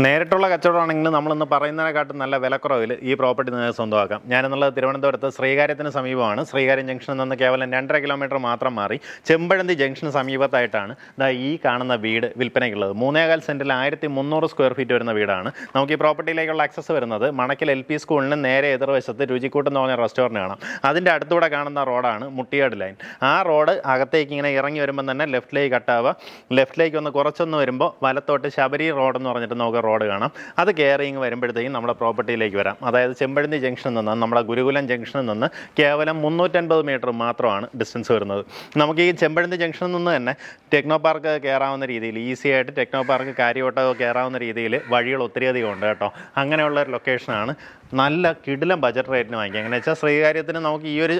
നേരിട്ടുള്ള കച്ചവടമാണെങ്കിൽ നമ്മളിന്ന് പറയുന്നതിനെക്കാട്ടും നല്ല വിലക്കുറവിൽ ഈ പ്രോപ്പർട്ടി നിങ്ങൾക്ക് സ്വന്തമാക്കാം. ഞാനെന്നുള്ളത് തിരുവനന്തപുരത്ത് ശ്രീകാര്യത്തിന് സമീപമാണ്. ശ്രീകാര്യം ജംഗ്ഷനിൽ നിന്ന് കേവലം രണ്ടര കിലോമീറ്റർ മാത്രം മാറി ചെമ്പഴന്തി ജംഗ്ഷന് സമീപത്തായിട്ടാണ് ദാ ഈ കാണുന്ന വീട് വിൽപ്പനയ്ക്കുള്ളത്. മൂന്നേകാൽ സെന്റിൽ ആയിരത്തി മുന്നൂറ് സ്ക്വയർ ഫീറ്റ് വരുന്ന വീടാണ്. നമുക്ക് ഈ പ്രോപ്പർട്ടിയിലേക്കുള്ള ആക്സസ് വരുന്നത് മണക്കൽ എൽ പി സ്കൂളിന് നേരെ എതിർവശത്ത് രുചിക്കൂട്ട് എന്ന് പറഞ്ഞ റെസ്റ്റോറന്റ് കാണാം. അതിന്റെ അടുത്തൂടെ കാണുന്ന റോഡാണ് മുട്ടിയാട് ലൈൻ ആ റോഡ് അകത്തേക്ക് ഇങ്ങനെ ഇറങ്ങി വരുമ്പോൾ തന്നെ ലെഫ്റ്റിലേക്ക് കട്ടാവുക. ലെഫ്റ്റിലേക്ക് ഒന്ന് കുറച്ചൊന്ന് വരുമ്പോൾ വലത്തോട്ട് ശബരി റോഡ് എന്ന് പറഞ്ഞിട്ട് നമുക്ക് റോഡ് കാണാം. അത് കയറിങ് വരുമ്പോഴത്തേക്കും നമ്മുടെ പ്രോപ്പർട്ടിയിലേക്ക് വരാം. അതായത് ചെമ്പഴന്തി ജംഗ്ഷനിൽ നിന്ന് നമ്മുടെ ഗുരുകുലം ജംഗ്ഷനിൽ നിന്ന് കേവലം മുന്നൂറ്റൻപത് മീറ്റർ മാത്രമാണ് ഡിസ്റ്റൻസ് വരുന്നത്. നമുക്ക് ഈ ചെമ്പഴന്തി ജംഗ്ഷനിൽ നിന്ന് തന്നെ ടെക്നോ പാർക്ക് കയറാവുന്ന രീതിയിൽ ഈസി ആയിട്ട് ടെക്നോ പാർക്ക് കാര്യവട്ടം കയറാവുന്ന രീതിയിൽ വഴികൾ ഒത്തിരിയധികം ഉണ്ട് കേട്ടോ. അങ്ങനെയുള്ള ഒരു ലൊക്കേഷനാണ് നല്ല കിടിലം ബജറ്റ് റേറ്റിന് വാങ്ങിക്കുക. എങ്ങനെ വെച്ചാൽ ശ്രീകാര്യത്തിന് നമുക്ക് ഈ ഒരു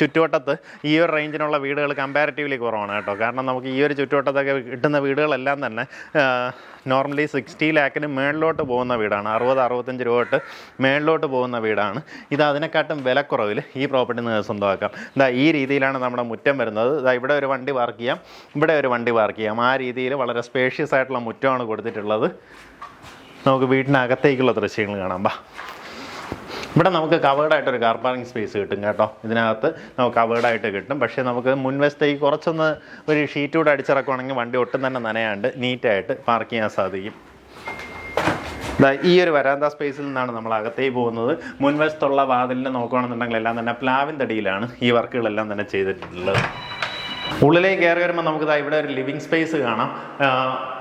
ചുറ്റുവട്ടത്ത് ഈ ഒരു റേഞ്ചിനുള്ള വീടുകൾ കമ്പാരിറ്റീവ്ലി കുറവാണ് കേട്ടോ. കാരണം നമുക്ക് ഈ ഒരു ചുറ്റുവട്ടത്തൊക്കെ കിട്ടുന്ന വീടുകളെല്ലാം തന്നെ നോർമലി സിക്സ്റ്റി ലാക്കിന് മേളിലോട്ട് പോകുന്ന വീടാണ്. അറുപത് അറുപത്തഞ്ച് രൂപ തൊട്ട് മേളിലോട്ട് പോകുന്ന വീടാണ്. ഇത് അതിനെക്കാട്ടും വിലക്കുറവിൽ ഈ പ്രോപ്പർട്ടി നിങ്ങൾക്ക് സ്വന്തമാക്കാം. ഇതാ ഈ രീതിയിലാണ് നമ്മുടെ മുറ്റം വരുന്നത്. ഇതാ ഇവിടെ ഒരു വണ്ടി പാർക്ക് ചെയ്യാം. ഇവിടെ ഒരു വണ്ടി പാർക്ക് ചെയ്യാം. ആ രീതിയിൽ വളരെ സ്പേഷ്യസ് ആയിട്ടുള്ള മുറ്റമാണ് കൊടുത്തിട്ടുള്ളത്. നമുക്ക് വീട്ടിനകത്തേക്കുള്ള ദൃശ്യങ്ങൾ കാണാം. ബാ. ഇവിടെ നമുക്ക് കവേർഡായിട്ടൊരു കാർ പാർക്കിംഗ് സ്പേസ് കിട്ടും കേട്ടോ. ഇതിനകത്ത് നമുക്ക് കവേർഡായിട്ട് കിട്ടും. പക്ഷേ നമുക്ക് മുൻവശത്തേക്ക് കുറച്ചൊന്ന് ഒരു ഷീറ്റൂടെ അടിച്ചിറക്കുവാണെങ്കിൽ വണ്ടി ഒട്ടും തന്നെ നനയാണ്ട് നീറ്റായിട്ട് പാർക്ക് ചെയ്യാൻ സാധിക്കും. ഈ ഒരു വരാന്ത സ്പേസിൽ നിന്നാണ് നമ്മൾ അകത്തേക്ക് പോകുന്നത്. മുൻവശത്തുള്ള വാതിലിനെ നോക്കുകയാണെന്നുണ്ടെങ്കിൽ എല്ലാം തന്നെ പ്ലാവിൻ തടിയിലാണ് ഈ വർക്കുകളെല്ലാം തന്നെ ചെയ്തിട്ടുള്ളത്. ഉള്ളിലേക്ക് കയറി വരുമ്പോൾ നമുക്ക് ദാ ഇവിടെ ഒരു ലിവിങ് സ്പേസ് കാണാം.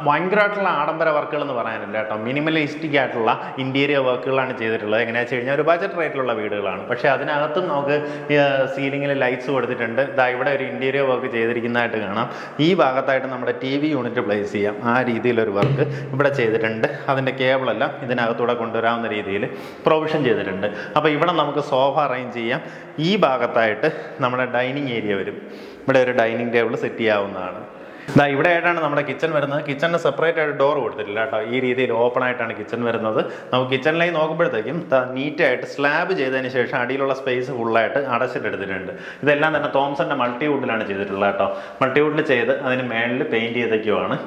ഭയങ്കരമായിട്ടുള്ള ആഡംബര വർക്കുകൾ എന്ന് പറയാനില്ല കേട്ടോ. മിനിമലിസ്റ്റിക് ആയിട്ടുള്ള ഇന്റീരിയർ വർക്കുകളാണ് ചെയ്തിട്ടുള്ളത്. എങ്ങനെയാ വെച്ച് കഴിഞ്ഞാൽ ഒരു ബജറ്റ് റേറ്റിലുള്ള വീടുകളാണ്. പക്ഷേ അതിനകത്തും നമുക്ക് സീലിംഗിൽ ലൈറ്റ്സ് കൊടുത്തിട്ടുണ്ട്. ഇതാ ഇവിടെ ഒരു ഇന്റീരിയർ വർക്ക് ചെയ്തിരിക്കുന്നതായിട്ട് കാണാം. ഈ ഭാഗത്തായിട്ട് നമ്മുടെ ടി വി യൂണിറ്റ് പ്ലേസ് ചെയ്യാം. ആ രീതിയിലൊരു വർക്ക് ഇവിടെ ചെയ്തിട്ടുണ്ട്. അതിന്റെ കേബിളെല്ലാം ഇതിനകത്തൂടെ കൊണ്ടുവരാവുന്ന രീതിയിൽ പ്രൊവിഷൻ ചെയ്തിട്ടുണ്ട്. അപ്പോൾ ഇവിടെ നമുക്ക് സോഫ അറേഞ്ച് ചെയ്യാം. ഈ ഭാഗത്തായിട്ട് നമ്മുടെ ഡൈനിങ് ഏരിയ വരും. ഇവിടെ ഒരു ഡൈനിങ് ടേബിൾ സെറ്റ് ചെയ്യാവുന്നതാണ്. ഇതാ ഇവിടെ ആയിട്ടാണ് നമ്മുടെ കിച്ചൺ വരുന്നത്. കിച്ചണിന് സെപ്പറേറ്റ് ആയിട്ട് ഡോർ കൊടുത്തിട്ടില്ല കേട്ടോ. ഈ രീതിയിൽ ഓപ്പൺ ആയിട്ടാണ് കിച്ചൺ വരുന്നത്. നമുക്ക് കിച്ചണിലേക്ക് നോക്കുമ്പോഴത്തേക്കും നീറ്റായിട്ട് സ്ലാബ് ചെയ്തതിന് ശേഷം അടിയിലുള്ള സ്പേസ് ഫുള്ളായിട്ട് അടച്ചിട്ടെടുത്തിട്ടുണ്ട് ഇതെല്ലാം തന്നെ തോംസന്റെ മൾട്ടിവുഡിലാണ് ചെയ്തിട്ടുള്ളത് കേട്ടോ. മൾട്ടിവുഡിൽ ചെയ്ത് അതിന് മേളിൽ പെയിന്റ് ചെയ്തൊക്കെയാണ്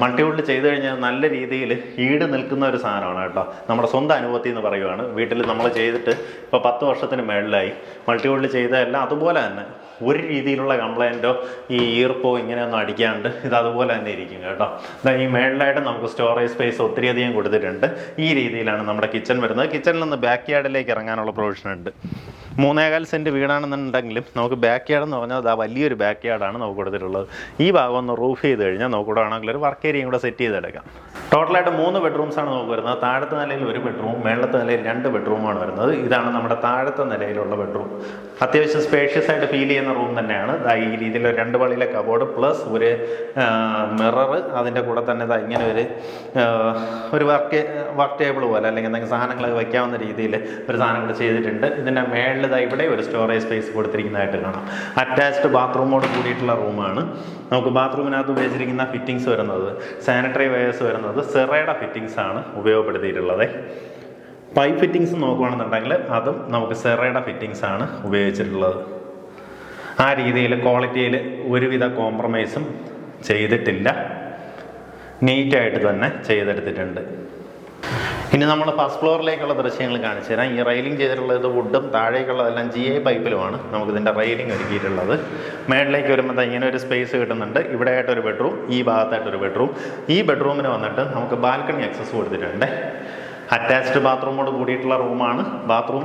മൾട്ടിവുഡിൽ ചെയ്ത് കഴിഞ്ഞാൽ നല്ല രീതിയിൽ ഈട് നിൽക്കുന്ന ഒരു സാധനമാണ് കേട്ടോ. നമ്മുടെ സ്വന്തം അനുഭവത്തിൽ നിന്ന് പറയുവാണ്. വീട്ടിൽ നമ്മൾ ചെയ്തിട്ട് ഇപ്പോൾ പത്ത് വർഷത്തിന് മേളിലായി. മൾട്ടിവുഡിൽ ചെയ്തതെല്ലാം അതുപോലെ തന്നെ. ഒരു രീതിയിലുള്ള കംപ്ലൈന്റോ ഈ ഈർപ്പോ ഇങ്ങനെയൊന്നും അടിക്കാണ്ട് ഇത് അതുപോലെ തന്നെ ഇരിക്കും കേട്ടോ. ഈ മേളിലായിട്ട് നമുക്ക് സ്റ്റോറേജ് സ്പേസ് ഒത്തിരിയധികം കൊടുത്തിട്ടുണ്ട്. ഈ രീതിയിലാണ് നമ്മുടെ കിച്ചൺ വരുന്നത്. കിച്ചണിൽ നിന്ന് ബാക്ക് യാർഡിലേക്ക് ഇറങ്ങാനുള്ള പ്രൊവിഷൻ ഉണ്ട്. മൂന്നേകാൽ സെന്റ് വീടാണെന്നുണ്ടെങ്കിലും നമുക്ക് ബാക്ക് യാർഡ് എന്ന് പറഞ്ഞാൽ ആ വലിയൊരു ബാക്ക് യാർഡാണ് നമുക്ക് കൊടുത്തിട്ടുള്ളത്. ഈ ഭാഗം ഒന്ന് റൂഫ് ചെയ്ത് കഴിഞ്ഞാൽ നമുക്ക് കൂടെ ആണെങ്കിൽ ഒരു വർക്ക് ഏരിയയും കൂടെ സെറ്റ് ചെയ്തെടുക്കാം. ടോട്ടലായിട്ട് മൂന്ന് ബെഡ്റൂംസാണ് നമുക്ക് വരുന്നത്. താഴത്തെ നിലയിൽ ഒരു ബെഡ്റൂം മേളത്തെ നിലയിൽ രണ്ട് ബെഡ്റൂമാണ് വരുന്നത്. ഇതാണ് നമ്മുടെ താഴത്തെ നിലയിലുള്ള ബെഡ്റൂം അത്യാവശ്യം സ്പേഷ്യസ് ആയിട്ട് ഫീൽ ചെയ്യുന്ന റൂം തന്നെയാണ്. ഈ രീതിയിൽ രണ്ട് പള്ളിയിലെ കബോർഡ് പ്ലസ് ഒരു മിറർ അതിന്റെ കൂടെ തന്നെ ഇതാ ഇങ്ങനെ ഒരു ഒരു വർക്ക് വർക്ക് ടേബിൾ പോലെ അല്ലെങ്കിൽ എന്തെങ്കിലും സാധനങ്ങളൊക്കെ വയ്ക്കാവുന്ന രീതിയിൽ ഒരു സാധനം കൂടെ ചെയ്തിട്ടുണ്ട്. ഇതിന്റെ മേളിൽ ഇവിടെ ഒരു സ്റ്റോറേജ് സ്പേസ് കൊടുത്തിരിക്കുന്നതായിട്ട് കാണാം. അറ്റാച്ച്ഡ് ബാത്റൂമോട് കൂടിയിട്ടുള്ള റൂമാണ് നമുക്ക് ബാത്റൂമിനകത്ത് ഉപയോഗിച്ചിരിക്കുന്ന ഫിറ്റിംഗ്സ് വരുന്നത് സാനിറ്ററി വയേഴ്സ് വരുന്നത് സെറയുടെ ഫിറ്റിങ്സ് ആണ് ഉപയോഗപ്പെടുത്തിയിട്ടുള്ളത്. പൈപ്പ് ഫിറ്റിങ്സ് നോക്കുകയാണെന്നുണ്ടെങ്കിൽ അതും നമുക്ക് സെറയുടെ ഫിറ്റിങ്സ് ആണ് ഉപയോഗിച്ചിട്ടുള്ളത്. ആ രീതിയിൽ ക്വാളിറ്റിയിൽ ഒരുവിധ കോംപ്രമൈസും ചെയ്തിട്ടില്ല. നീറ്റായിട്ട് തന്നെ ചെയ്തെടുത്തിട്ടുണ്ട്. ഇനി നമ്മൾ ഫസ്റ്റ് ഫ്ലോറിലേക്കുള്ള ദൃശ്യങ്ങൾ കാണിച്ചു തരാം. ഈ റെയിലിംഗ് ചെയ്തിട്ടുള്ളത് വുഡും താഴേക്കുള്ളതെല്ലാം ജി ഐ പൈപ്പിലുമാണ് നമുക്കിതിന്റെ റെയിലിംഗ് ഒരുക്കിയിട്ടുള്ളത്. മേളിലേക്ക് വരുമ്പോൾ ഇങ്ങനെ ഒരു സ്പേസ് കിട്ടുന്നുണ്ട്. ഇവിടെ ആയിട്ടൊരു ബെഡ്റൂം ഈ ഭാഗത്തായിട്ടൊരു ബെഡ്റൂം ഈ ബെഡ്റൂമിന് വന്നിട്ട് നമുക്ക് ബാൽക്കണി ആക്സസ് കൊടുത്തിട്ടുണ്ട്. അറ്റാച്ച്ഡ് ബാത്റൂമോട് കൂടിയിട്ടുള്ള റൂമാണ് ബാത്റൂം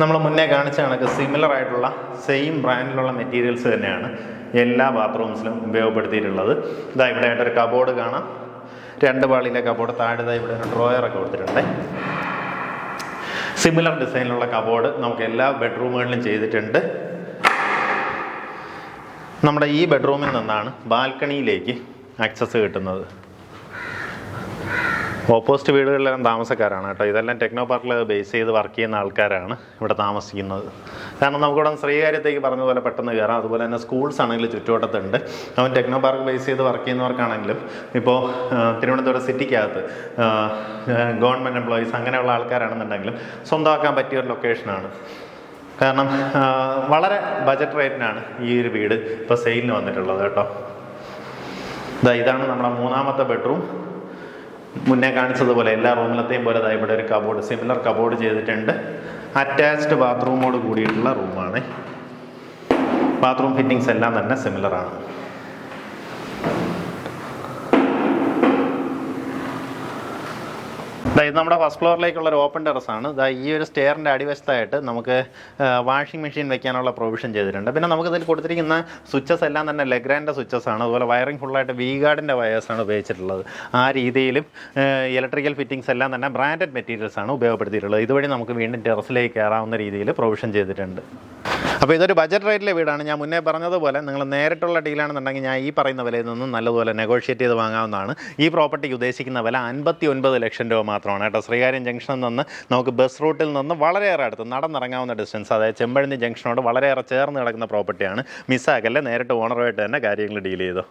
നമ്മൾ മുന്നേ കാണിച്ച കണക്ക് സിമിലർ ആയിട്ടുള്ള സെയിം ബ്രാൻഡിലുള്ള മെറ്റീരിയൽസ് തന്നെയാണ് എല്ലാ ബാത്റൂംസിലും ഉപയോഗപ്പെടുത്തിയിട്ടുള്ളത്. ഇതാ ഇവിടെ ആയിട്ടൊരു കബോർഡ് കാണാം. രണ്ട് പാളിയിലെ കബോർഡ് താഴെ ഇവിടെ ഒരു ഡ്രോയറൊക്കെ കൊടുത്തിട്ടുണ്ട്. സിമിലർ ഡിസൈനിലുള്ള കബോർഡ് നമുക്ക് എല്ലാ ബെഡ്റൂമുകളിലും ചെയ്തിട്ടുണ്ട്. നമ്മുടെ ഈ ബെഡ്റൂമിൽ നിന്നാണ് ബാൽക്കണിയിലേക്ക് ആക്സസ് കിട്ടുന്നത്. ഓപ്പോസിറ്റ് വീടുകളിലെല്ലാം താമസക്കാരാണ് കേട്ടോ. ഇതെല്ലാം ടെക്നോ പാർക്കിൽ ബേസ് ചെയ്ത് വർക്ക് ചെയ്യുന്ന ആൾക്കാരാണ് ഇവിടെ താമസിക്കുന്നത്. കാരണം നമുക്കിവിടെ ശ്രീകാര്യത്തേക്ക് പറഞ്ഞ പോലെ പെട്ടെന്ന് കയറാം. അതുപോലെ തന്നെ സ്കൂൾസ് ആണെങ്കിലും ചുറ്റുവട്ടത്തുണ്ട്. അവൻ ടെക്നോ പാർക്ക് ബേസ് ചെയ്ത് വർക്ക് ചെയ്യുന്നവർക്കാണെങ്കിലും ഇപ്പോൾ തിരുവനന്തപുരം സിറ്റിക്കകത്ത് ഗവൺമെന്റ് എംപ്ലോയീസ് അങ്ങനെയുള്ള ആൾക്കാരാണെന്നുണ്ടെങ്കിലും സ്വന്തമാക്കാൻ പറ്റിയ ഒരു ലൊക്കേഷനാണ് കാരണം വളരെ ബജറ്റ് റേറ്റിനാണ് ഈ ഒരു വീട് ഇപ്പോൾ സെയിലിന് വന്നിട്ടുള്ളത് കേട്ടോ. ഇതാ ഇതാണ് നമ്മുടെ മൂന്നാമത്തെ ബെഡ്റൂം മുന്നേ കാണിച്ചതുപോലെ എല്ലാ റൂമിലത്തെയും പോലെ ദാ ഇവിടെ ഒരു കബോർഡ് സിമിലർ കബോർഡ് ചെയ്തിട്ടുണ്ട്. അറ്റാച്ച്ഡ് ബാത്റൂമോട് കൂടിയിട്ടുള്ള റൂമാണ്. ബാത്റൂം ഫിറ്റിങ്സ് എല്ലാം തന്നെ സിമിലർ ഇത് നമ്മുടെ ഫസ്റ്റ് ഫ്ലോറിലേക്കുള്ള ഒരു ഓപ്പൺ ടെറസ് ആണ്. ദാ ഈ ഒരു സ്റ്റെയറിന്റെ അടിവശത്തായിട്ട് നമുക്ക് വാഷിംഗ് മെഷീൻ വെക്കാനുള്ള പ്രൊവിഷൻ ചെയ്തിട്ടുണ്ട്. പിന്നെ നമുക്ക് ഇതിൽ കൊടുത്തിരിക്കുന്ന സ്വിച്ചസ് എല്ലാം തന്നെ ലെഗ്രാന്റെ സ്വിച്ചസ് ആണ്. അതുപോലെ വയറിംഗ് ഫുള്ളായിട്ട് വി ഗാർഡിന്റെ വയേഴ്സാണ് ഉപയോഗിച്ചിട്ടുള്ളത്. ആ രീതിയിലും ഇലക്ട്രിക്കൽ ഫിറ്റിംഗ്സ് എല്ലാം തന്നെ ബ്രാൻഡഡ് മെറ്റീരിയൽസ് ആണ് ഉപയോഗപ്പെടുത്തിയിട്ടുള്ളത്. ഇതുവഴി നമുക്ക് വീണ്ടും ടെറസിലേക്ക് കയറാവുന്ന രീതിയിൽ പ്രൊവിഷൻ ചെയ്തിട്ടുണ്ട്. അപ്പോൾ ഇതൊരു ബജറ്റ് റേറ്റിലെ വീടാണ്. ഞാൻ മുന്നേ പറഞ്ഞതുപോലെ നിങ്ങൾ നേരിട്ടുള്ള ഡീലാണെന്നുണ്ടെങ്കിൽ ഞാൻ ഈ പറയുന്ന വിലയിൽ നിന്നും നല്ലതുപോലെ നെഗോഷിയേറ്റ് ചെയ്ത് വാങ്ങാവുന്നതാണ്. ഈ പ്രോപ്പർട്ടിക്ക് ഉദ്ദേശിക്കുന്ന വില അൻപത്തി ഒൻപത് ലക്ഷം രൂപ മാത്രമാണ് കേട്ടോ. ശ്രീകാര്യം ജംഗ്ഷനിൽ നിന്ന് നമുക്ക് ബസ് റൂട്ടിൽ നിന്ന് വളരെയേറെ അടുത്ത് നടന്നിറങ്ങാവുന്ന ഡിസ്റ്റൻസ് അതായത് ചെമ്പഴന്തി ജംഗ്ഷനോട് വളരെയേറെ ചേർന്ന് കിടക്കുന്ന പ്രോപ്പർട്ടിയാണ് മിസ്സാക്കല്ലേ നേരിട്ട് ഓണറുമായിട്ട് തന്നെ കാര്യങ്ങൾ ഡീൽ ചെയ്തു?